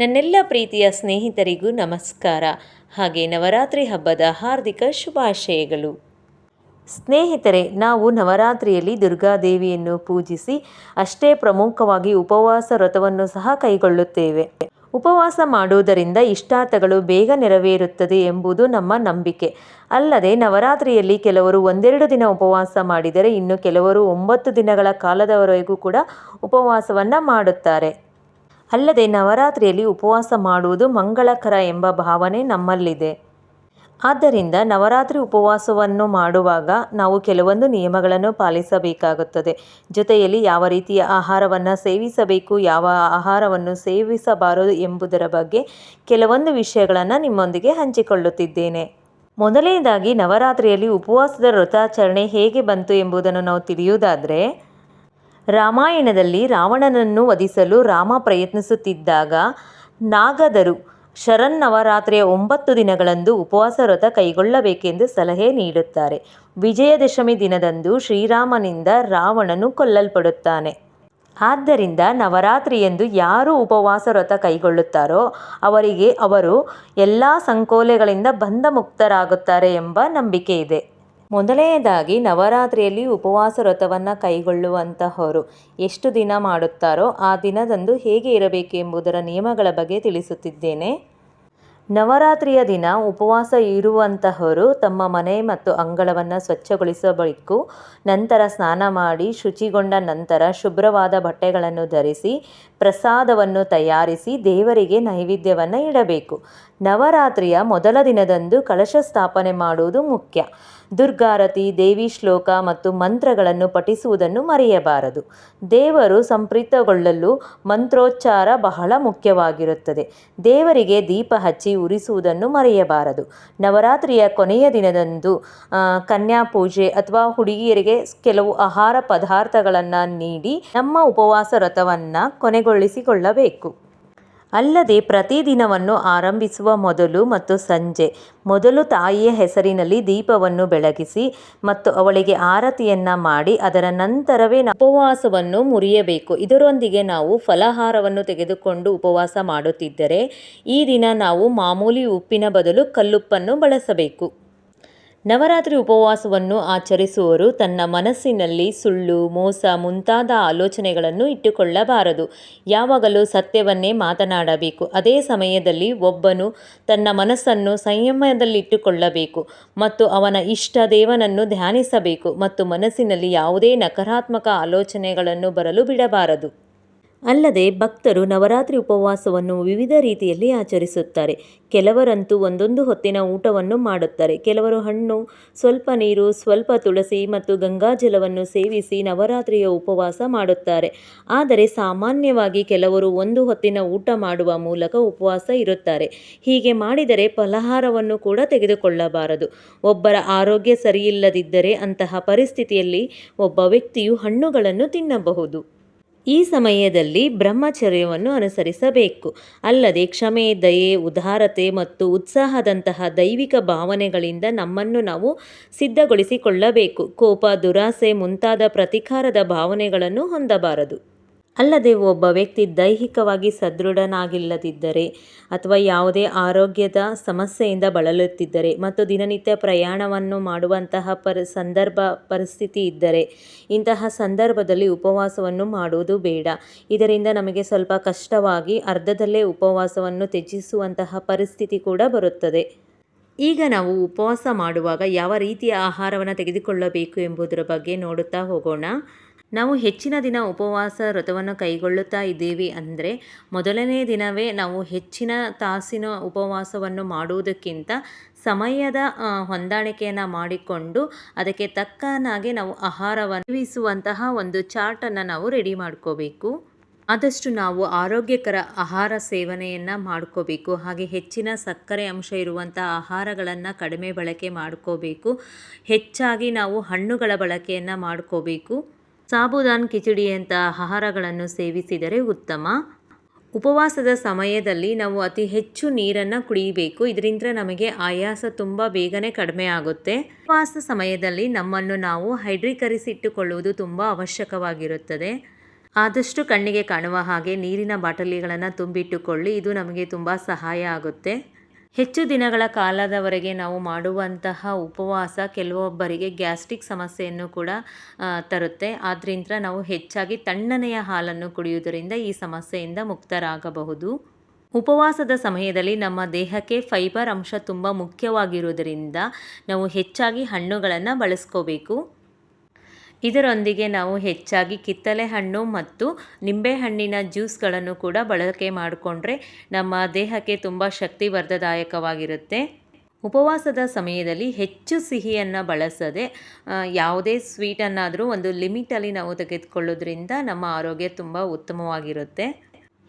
ನನ್ನೆಲ್ಲ ಪ್ರೀತಿಯ ಸ್ನೇಹಿತರಿಗೂ ನಮಸ್ಕಾರ. ಹಾಗೆ ನವರಾತ್ರಿ ಹಬ್ಬದ ಹಾರ್ದಿಕ ಶುಭಾಶಯಗಳು. ಸ್ನೇಹಿತರೆ, ನಾವು ನವರಾತ್ರಿಯಲ್ಲಿ ದುರ್ಗಾದೇವಿಯನ್ನು ಪೂಜಿಸಿ ಅಷ್ಟೇ ಪ್ರಮುಖವಾಗಿ ಉಪವಾಸ ವ್ರತವನ್ನು ಸಹ ಕೈಗೊಳ್ಳುತ್ತೇವೆ. ಉಪವಾಸ ಮಾಡುವುದರಿಂದ ಇಷ್ಟಾರ್ಥಗಳು ಬೇಗ ನೆರವೇರುತ್ತದೆ ಎಂಬುದು ನಮ್ಮ ನಂಬಿಕೆ. ಅಲ್ಲದೆ ನವರಾತ್ರಿಯಲ್ಲಿ ಕೆಲವರು ಒಂದೆರಡು ದಿನ ಉಪವಾಸ ಮಾಡಿದರೆ ಇನ್ನು ಕೆಲವರು ಒಂಬತ್ತು ದಿನಗಳ ಕಾಲದವರೆಗೂ ಕೂಡ ಉಪವಾಸವನ್ನು ಮಾಡುತ್ತಾರೆ. ಅಲ್ಲದೆ ನವರಾತ್ರಿಯಲ್ಲಿ ಉಪವಾಸ ಮಾಡುವುದು ಮಂಗಳಕರ ಎಂಬ ಭಾವನೆ ನಮ್ಮಲ್ಲಿದೆ. ಆದ್ದರಿಂದ ನವರಾತ್ರಿ ಉಪವಾಸವನ್ನು ಮಾಡುವಾಗ ನಾವು ಕೆಲವೊಂದು ನಿಯಮಗಳನ್ನು ಪಾಲಿಸಬೇಕಾಗುತ್ತದೆ. ಜೊತೆಯಲ್ಲಿ ಯಾವ ರೀತಿಯ ಆಹಾರವನ್ನು ಸೇವಿಸಬೇಕು, ಯಾವ ಆಹಾರವನ್ನು ಸೇವಿಸಬಾರದು ಎಂಬುದರ ಬಗ್ಗೆ ಕೆಲವೊಂದು ವಿಷಯಗಳನ್ನು ನಿಮ್ಮೊಂದಿಗೆ ಹಂಚಿಕೊಳ್ಳುತ್ತಿದ್ದೇನೆ. ಮೊದಲನೇದಾಗಿ, ನವರಾತ್ರಿಯಲ್ಲಿ ಉಪವಾಸದ ವ್ರತಾಚರಣೆ ಹೇಗೆ ಬಂತು ಎಂಬುದನ್ನು ನಾವು ತಿಳಿಯುವುದಾದರೆ ರಾಮಾಯಣದಲ್ಲಿ ರಾವಣನನ್ನು ವಧಿಸಲು ರಾಮ ಪ್ರಯತ್ನಿಸುತ್ತಿದ್ದಾಗ ನಾಗದರು ಶರನ್ನವರಾತ್ರಿಯ ಒಂಬತ್ತು ದಿನಗಳಂದು ಉಪವಾಸ ವ್ರತ ಕೈಗೊಳ್ಳಬೇಕೆಂದು ಸಲಹೆ ನೀಡುತ್ತಾರೆ. ವಿಜಯದಶಮಿ ದಿನದಂದು ಶ್ರೀರಾಮನಿಂದ ರಾವಣನು ಕೊಲ್ಲಲ್ಪಡುತ್ತಾನೆ. ಆದ್ದರಿಂದ ನವರಾತ್ರಿಯಂದು ಯಾರು ಉಪವಾಸ ವ್ರತ ಕೈಗೊಳ್ಳುತ್ತಾರೋ ಅವರಿಗೆ ಅವರು ಎಲ್ಲ ಸಂಕೋಲೆಗಳಿಂದ ಬಂಧ ಮುಕ್ತರಾಗುತ್ತಾರೆ ಎಂಬ ನಂಬಿಕೆ ಇದೆ. ಮೊದಲನೆಯದಾಗಿ ನವರಾತ್ರಿಯಲ್ಲಿ ಉಪವಾಸ ವ್ರತವನ್ನು ಕೈಗೊಳ್ಳುವಂತಹವರು ಎಷ್ಟು ದಿನ ಮಾಡುತ್ತಾರೋ ಆ ದಿನದಂದು ಹೇಗೆ ಇರಬೇಕು ಎಂಬುದರ ನಿಯಮಗಳ ಬಗ್ಗೆ ತಿಳಿಸುತ್ತಿದ್ದೇನೆ. ನವರಾತ್ರಿಯ ದಿನ ಉಪವಾಸ ಇರುವಂತಹವರು ತಮ್ಮ ಮನೆ ಮತ್ತು ಅಂಗಳವನ್ನು ಸ್ವಚ್ಛಗೊಳಿಸಬೇಕು. ನಂತರ ಸ್ನಾನ ಮಾಡಿ ಶುಚಿಗೊಂಡ ನಂತರ ಶುಭ್ರವಾದ ಬಟ್ಟೆಗಳನ್ನು ಧರಿಸಿ ಪ್ರಸಾದವನ್ನು ತಯಾರಿಸಿ ದೇವರಿಗೆ ನೈವೇದ್ಯವನ್ನು ಇಡಬೇಕು. ನವರಾತ್ರಿಯ ಮೊದಲ ದಿನದಂದು ಕಲಶ ಸ್ಥಾಪನೆ ಮಾಡುವುದು ಮುಖ್ಯ. ದುರ್ಗಾರತಿ, ದೇವಿ ಶ್ಲೋಕ ಮತ್ತು ಮಂತ್ರಗಳನ್ನು ಪಠಿಸುವುದನ್ನು ಮರೆಯಬಾರದು. ದೇವರು ಸಂಪ್ರೀತಗೊಳ್ಳಲು ಮಂತ್ರೋಚ್ಚಾರ ಬಹಳ ಮುಖ್ಯವಾಗಿರುತ್ತದೆ. ದೇವರಿಗೆ ದೀಪ ಹಚ್ಚಿ ಉರಿಸುವುದನ್ನು ಮರೆಯಬಾರದು. ನವರಾತ್ರಿಯ ಕೊನೆಯ ದಿನದಂದು ಕನ್ಯಾ ಪೂಜೆ ಅಥವಾ ಹುಡುಗಿಯರಿಗೆ ಕೆಲವು ಆಹಾರ ಪದಾರ್ಥಗಳನ್ನು ನೀಡಿ ನಮ್ಮ ಉಪವಾಸ ರಥವನ್ನು ಕೊನೆಗೊಳಿಸಿಕೊಳ್ಳಬೇಕು. ಅಲ್ಲದೆ ಪ್ರತಿದಿನವನ್ನು ಆರಂಭಿಸುವ ಮೊದಲು ಮತ್ತು ಸಂಜೆ, ಮೊದಲು ತಾಯಿಯ ಹೆಸರಿನಲ್ಲಿ ದೀಪವನ್ನು ಬೆಳಗಿಸಿ ಮತ್ತು ಅವಳಿಗೆ ಆರತಿಯನ್ನು ಮಾಡಿ ಅದರ ನಂತರವೇ ಉಪವಾಸವನ್ನು ಮುರಿಯಬೇಕು. ಇದರೊಂದಿಗೆ ನಾವು ಫಲಹಾರವನ್ನು ತೆಗೆದುಕೊಂಡು ಉಪವಾಸ ಮಾಡುತ್ತಿದ್ದರೆ ಈ ದಿನ ನಾವು ಮಾಮೂಲಿ ಉಪ್ಪಿನ ಬದಲು ಕಲ್ಲುಪ್ಪನ್ನು ಬಳಸಬೇಕು. ನವರಾತ್ರಿ ಉಪವಾಸವನ್ನು ಆಚರಿಸುವವರು ತನ್ನ ಮನಸ್ಸಿನಲ್ಲಿ ಸುಳ್ಳು, ಮೋಸ ಮುಂತಾದ ಆಲೋಚನೆಗಳನ್ನು ಇಟ್ಟುಕೊಳ್ಳಬಾರದು. ಯಾವಾಗಲೂ ಸತ್ಯವನ್ನೇ ಮಾತನಾಡಬೇಕು. ಅದೇ ಸಮಯದಲ್ಲಿ ಒಬ್ಬನು ತನ್ನ ಮನಸ್ಸನ್ನು ಸಂಯಮದಲ್ಲಿಟ್ಟುಕೊಳ್ಳಬೇಕು ಮತ್ತು ಅವನ ಇಷ್ಟ ದೇವನನ್ನು ಧ್ಯಾನಿಸಬೇಕು ಮತ್ತು ಮನಸ್ಸಿನಲ್ಲಿ ಯಾವುದೇ ನಕಾರಾತ್ಮಕ ಆಲೋಚನೆಗಳನ್ನು ಬರಲು ಬಿಡಬಾರದು. ಅಲ್ಲದೆ ಭಕ್ತರು ನವರಾತ್ರಿ ಉಪವಾಸವನ್ನು ವಿವಿಧ ರೀತಿಯಲ್ಲಿ ಆಚರಿಸುತ್ತಾರೆ. ಕೆಲವರಂತೂ ಒಂದೊಂದು ಹೊತ್ತಿನ ಊಟವನ್ನು ಮಾಡುತ್ತಾರೆ. ಕೆಲವರು ಹಣ್ಣು, ಸ್ವಲ್ಪ ನೀರು, ಸ್ವಲ್ಪ ತುಳಸಿ ಮತ್ತು ಗಂಗಾಜಲವನ್ನು ಸೇವಿಸಿ ನವರಾತ್ರಿಯ ಉಪವಾಸ ಮಾಡುತ್ತಾರೆ. ಆದರೆ ಸಾಮಾನ್ಯವಾಗಿ ಕೆಲವರು ಒಂದು ಹೊತ್ತಿನ ಊಟ ಮಾಡುವ ಮೂಲಕ ಉಪವಾಸ ಇರುತ್ತಾರೆ. ಹೀಗೆ ಮಾಡಿದರೆ ಫಲಹಾರವನ್ನು ಕೂಡ ತೆಗೆದುಕೊಳ್ಳಬಾರದು. ಒಬ್ಬರ ಆರೋಗ್ಯ ಸರಿಯಿಲ್ಲದಿದ್ದರೆ ಅಂತಹ ಪರಿಸ್ಥಿತಿಯಲ್ಲಿ ಒಬ್ಬ ವ್ಯಕ್ತಿಯು ಹಣ್ಣುಗಳನ್ನು ತಿನ್ನಬಹುದು. ಈ ಸಮಯದಲ್ಲಿ ಬ್ರಹ್ಮಚರ್ಯವನ್ನು ಅನುಸರಿಸಬೇಕು. ಅಲ್ಲದೆ ಕ್ಷಮೆ, ದಯೆ, ಉದಾರತೆ ಮತ್ತು ಉತ್ಸಾಹದಂತಹ ದೈವಿಕ ಭಾವನೆಗಳಿಂದ ನಮ್ಮನ್ನು ನಾವು ಸಿದ್ಧಗೊಳಿಸಿಕೊಳ್ಳಬೇಕು. ಕೋಪ, ದುರಾಸೆ ಮುಂತಾದ ಪ್ರತಿಕಾರದ ಭಾವನೆಗಳನ್ನು ಹೊಂದಬಾರದು. ಅಲ್ಲದೆ ಒಬ್ಬ ವ್ಯಕ್ತಿ ದೈಹಿಕವಾಗಿ ಸದೃಢನಾಗಿಲ್ಲದಿದ್ದರೆ ಅಥವಾ ಯಾವುದೇ ಆರೋಗ್ಯದ ಸಮಸ್ಯೆಯಿಂದ ಬಳಲುತ್ತಿದ್ದರೆ ಮತ್ತು ದಿನನಿತ್ಯ ಪ್ರಯಾಣವನ್ನು ಮಾಡುವಂತಹ ಪರಿ ಸಂದರ್ಭ ಪರಿಸ್ಥಿತಿ ಇದ್ದರೆ ಇಂತಹ ಸಂದರ್ಭದಲ್ಲಿ ಉಪವಾಸವನ್ನು ಮಾಡುವುದು ಬೇಡ. ಇದರಿಂದ ನಮಗೆ ಸ್ವಲ್ಪ ಕಷ್ಟವಾಗಿ ಅರ್ಧದಲ್ಲೇ ಉಪವಾಸವನ್ನು ತ್ಯಜಿಸುವಂತಹ ಪರಿಸ್ಥಿತಿ ಕೂಡ ಬರುತ್ತದೆ. ಈಗ ನಾವು ಉಪವಾಸ ಮಾಡುವಾಗ ಯಾವ ರೀತಿಯ ಆಹಾರವನ್ನು ತೆಗೆದುಕೊಳ್ಳಬೇಕು ಎಂಬುದರ ಬಗ್ಗೆ ನೋಡುತ್ತಾ ಹೋಗೋಣ. ನಾವು ಹೆಚ್ಚಿನ ದಿನ ಉಪವಾಸ ವ್ರತವನ್ನು ಕೈಗೊಳ್ಳುತ್ತಾ ಇದ್ದೀವಿ ಅಂದರೆ ಮೊದಲನೇ ದಿನವೇ ನಾವು ಹೆಚ್ಚಿನ ತಾಸಿನ ಉಪವಾಸವನ್ನು ಮಾಡುವುದಕ್ಕಿಂತ ಸಮಯದ ಹೊಂದಾಣಿಕೆಯನ್ನು ಮಾಡಿಕೊಂಡು ಅದಕ್ಕೆ ತಕ್ಕನಾಗಿ ನಾವು ಆಹಾರವನ್ನು ಸೇವಿಸುವಂತಹ ಒಂದು ಚಾರ್ಟನ್ನು ನಾವು ರೆಡಿ ಮಾಡ್ಕೋಬೇಕು. ಆದಷ್ಟು ನಾವು ಆರೋಗ್ಯಕರ ಆಹಾರ ಸೇವನೆಯನ್ನು ಮಾಡ್ಕೋಬೇಕು. ಹಾಗೆ ಹೆಚ್ಚಿನ ಸಕ್ಕರೆ ಅಂಶ ಇರುವಂಥ ಆಹಾರಗಳನ್ನು ಕಡಿಮೆ ಬಳಕೆ ಮಾಡ್ಕೋಬೇಕು. ಹೆಚ್ಚಾಗಿ ನಾವು ಹಣ್ಣುಗಳ ಬಳಕೆಯನ್ನು ಮಾಡ್ಕೋಬೇಕು. ಸಾಬುದಾನ್ ಕಿಚಡಿಯಂತಹ ಆಹಾರಗಳನ್ನು ಸೇವಿಸಿದರೆ ಉತ್ತಮ. ಉಪವಾಸದ ಸಮಯದಲ್ಲಿ ನಾವು ಅತಿ ಹೆಚ್ಚು ನೀರನ್ನು ಕುಡಿಯಬೇಕು ಇದರಿಂದ ನಮಗೆ ಆಯಾಸ ತುಂಬ ಬೇಗನೆ ಕಡಿಮೆ ಆಗುತ್ತೆ. ಉಪವಾಸ ಸಮಯದಲ್ಲಿ ನಮ್ಮನ್ನು ನಾವು ಹೈಡ್ರೀಕರಿಸಿಟ್ಟುಕೊಳ್ಳುವುದು ತುಂಬ ಅವಶ್ಯಕವಾಗಿರುತ್ತದೆ. ಆದಷ್ಟು ಕಣ್ಣಿಗೆ ಕಾಣುವ ಹಾಗೆ ನೀರಿನ ಬಾಟಲಿಗಳನ್ನು ತುಂಬಿಟ್ಟುಕೊಳ್ಳಿ. ಇದು ನಮಗೆ ತುಂಬ ಸಹಾಯ ಆಗುತ್ತೆ. ಹೆಚ್ಚು ದಿನಗಳ ಕಾಲದವರೆಗೆ ನಾವು ಮಾಡುವಂತಹ ಉಪವಾಸ ಕೆಲವೊಬ್ಬರಿಗೆ ಗ್ಯಾಸ್ಟ್ರಿಕ್ ಸಮಸ್ಯೆಯನ್ನು ಕೂಡ ತರುತ್ತೆ. ಆದ್ದರಿಂದ ನಾವು ಹೆಚ್ಚಾಗಿ ತಣ್ಣನೆಯ ಹಾಲನ್ನು ಕುಡಿಯುವುದರಿಂದ ಈ ಸಮಸ್ಯೆಯಿಂದ ಮುಕ್ತರಾಗಬಹುದು. ಉಪವಾಸದ ಸಮಯದಲ್ಲಿ ನಮ್ಮ ದೇಹಕ್ಕೆ ಫೈಬರ್ ಅಂಶ ತುಂಬ ಮುಖ್ಯವಾಗಿರುವುದರಿಂದ ನಾವು ಹೆಚ್ಚಾಗಿ ಹಣ್ಣುಗಳನ್ನು ಬಳಸ್ಕೋಬೇಕು. ಇದರೊಂದಿಗೆ ನಾವು ಹೆಚ್ಚಾಗಿ ಕಿತ್ತಲೆ ಹಣ್ಣು ಮತ್ತು ನಿಂಬೆಹಣ್ಣಿನ ಜ್ಯೂಸ್ಗಳನ್ನು ಕೂಡ ಬಳಕೆ ಮಾಡಿಕೊಂಡ್ರೆ ನಮ್ಮ ದೇಹಕ್ಕೆ ತುಂಬ ಶಕ್ತಿವರ್ಧದಾಯಕವಾಗಿರುತ್ತೆ. ಉಪವಾಸದ ಸಮಯದಲ್ಲಿ ಹೆಚ್ಚು ಸಿಹಿಯನ್ನು ಬಳಸದೆ ಯಾವುದೇ ಸ್ವೀಟನ್ನಾದರೂ ಒಂದು ಲಿಮಿಟಲ್ಲಿ ನಾವು ತೆಗೆದುಕೊಳ್ಳೋದ್ರಿಂದ ನಮ್ಮ ಆರೋಗ್ಯ ತುಂಬ ಉತ್ತಮವಾಗಿರುತ್ತೆ.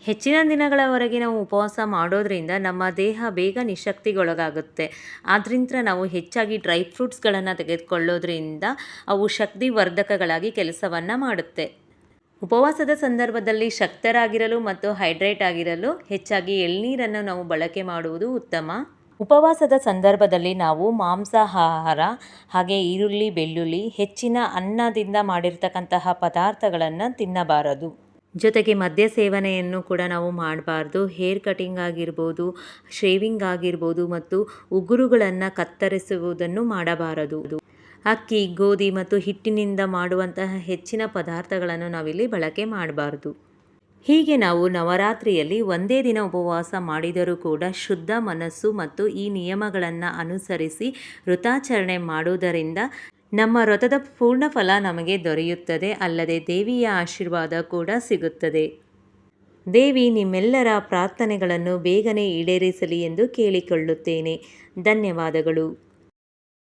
ಹೆಚ್ಚಿನ ದಿನಗಳವರೆಗೆ ನಾವು ಉಪವಾಸ ಮಾಡೋದರಿಂದ ನಮ್ಮ ದೇಹ ಬೇಗ ನಿಶಕ್ತಿಗೊಳಗಾಗುತ್ತೆ. ಆದ್ದರಿಂದ ನಾವು ಹೆಚ್ಚಾಗಿ ಡ್ರೈ ಫ್ರೂಟ್ಸ್ಗಳನ್ನು ತೆಗೆದುಕೊಳ್ಳೋದ್ರಿಂದ ಅವು ಶಕ್ತಿವರ್ಧಕಗಳಾಗಿ ಕೆಲಸವನ್ನು ಮಾಡುತ್ತೆ. ಉಪವಾಸದ ಸಂದರ್ಭದಲ್ಲಿ ಶಕ್ತರಾಗಿರಲು ಮತ್ತು ಹೈಡ್ರೇಟ್ ಆಗಿರಲು ಹೆಚ್ಚಾಗಿ ಎಳ್ನೀರನ್ನು ನಾವು ಬಳಕೆ ಮಾಡುವುದು ಉತ್ತಮ. ಉಪವಾಸದ ಸಂದರ್ಭದಲ್ಲಿ ನಾವು ಮಾಂಸಾಹಾರ ಹಾಗೆ ಈರುಳ್ಳಿ, ಬೆಳ್ಳುಳ್ಳಿ, ಹೆಚ್ಚಿನ ಅನ್ನದಿಂದ ಮಾಡಿರ್ತಕ್ಕಂತಹ ಪದಾರ್ಥಗಳನ್ನು ತಿನ್ನಬಾರದು. ಜೊತೆಗೆ ಮದ್ಯ ಸೇವನೆಯನ್ನು ಕೂಡ ನಾವು ಮಾಡಬಾರ್ದು. ಹೇರ್ ಕಟಿಂಗ್ ಆಗಿರ್ಬೋದು, ಶೇವಿಂಗ್ ಆಗಿರ್ಬೋದು ಮತ್ತು ಉಗುರುಗಳನ್ನು ಕತ್ತರಿಸುವುದನ್ನು ಮಾಡಬಾರದು. ಅಕ್ಕಿ, ಗೋಧಿ ಮತ್ತು ಹಿಟ್ಟಿನಿಂದ ಮಾಡುವಂತಹ ಹೆಚ್ಚಿನ ಪದಾರ್ಥಗಳನ್ನು ನಾವಿಲ್ಲಿ ಬಳಕೆ ಮಾಡಬಾರ್ದು. ಹೀಗೆ ನಾವು ನವರಾತ್ರಿಯಲ್ಲಿ ಒಂದೇ ದಿನ ಉಪವಾಸ ಮಾಡಿದರೂ ಕೂಡ ಶುದ್ಧ ಮನಸ್ಸು ಮತ್ತು ಈ ನಿಯಮಗಳನ್ನು ಅನುಸರಿಸಿ ವೃತಾಚರಣೆ ಮಾಡುವುದರಿಂದ ನಮ್ಮ ವ್ರತದ ಪೂರ್ಣ ಫಲ ನಮಗೆ ದೊರೆಯುತ್ತದೆ, ಅಲ್ಲದೆ ದೇವಿಯ ಆಶೀರ್ವಾದ ಕೂಡ ಸಿಗುತ್ತದೆ. ದೇವಿ, ನಿಮ್ಮೆಲ್ಲರ ಪ್ರಾರ್ಥನೆಗಳನ್ನು ಬೇಗನೆ ಈಡೇರಿಸಲಿ ಎಂದು ಕೇಳಿಕೊಳ್ಳುತ್ತೇನೆ. ಧನ್ಯವಾದಗಳು.